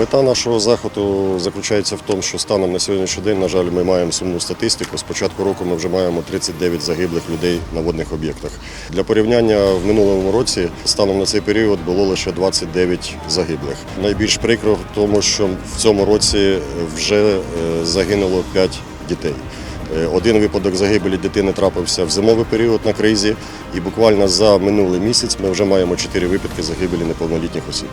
Мета нашого заходу заключається в тому, що станом на сьогоднішній день, на жаль, ми маємо сумну статистику. З початку року ми вже маємо 39 загиблих людей на водних об'єктах. Для порівняння в минулому році станом на цей період було лише 29 загиблих. Найбільш прикро в тому, що в цьому році вже е, загинуло 5 дітей. Е, Один випадок загибелі дитини трапився в зимовий період на кризі, і буквально за минулий місяць ми вже маємо 4 випадки загибелі неповнолітніх осіб.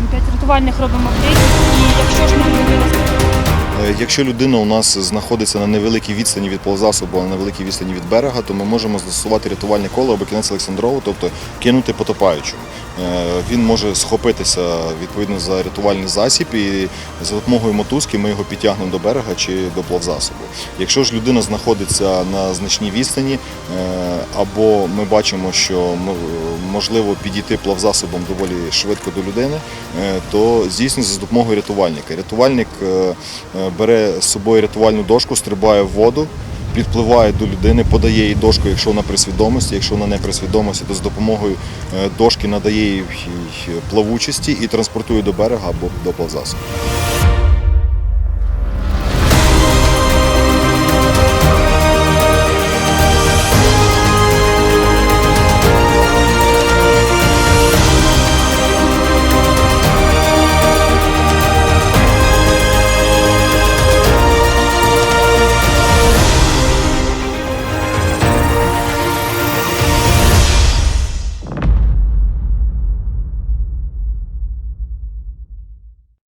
Показуємо 5 рятувальних робимо крейсів. І якщо ж не людина Е, Якщо людина у нас знаходиться на невеликій відстані від ползасобу, а на невеликій відстані від берега, то ми можемо застосувати рятувальне коло або кінець Олександрову, тобто кинути потопаючому. Е, Він може схопитися відповідно за рятувальний засіб і за допомогою мотузки ми його підтягнемо до берега чи до плавзасобу. Якщо ж людина знаходиться на значній відстані, е, або ми бачимо, що можливо підійти плавзасобом доволі швидко до людини, е, то здійснюється за допомогою рятувальника. Рятувальник бере з собою рятувальну дошку, стрибає в воду. Підпливає до людини, подає їй дошку, якщо вона при свідомості, якщо вона не при свідомості, то з допомогою е, дошки надає їй плавучості і транспортує до берега або до плавзасобу.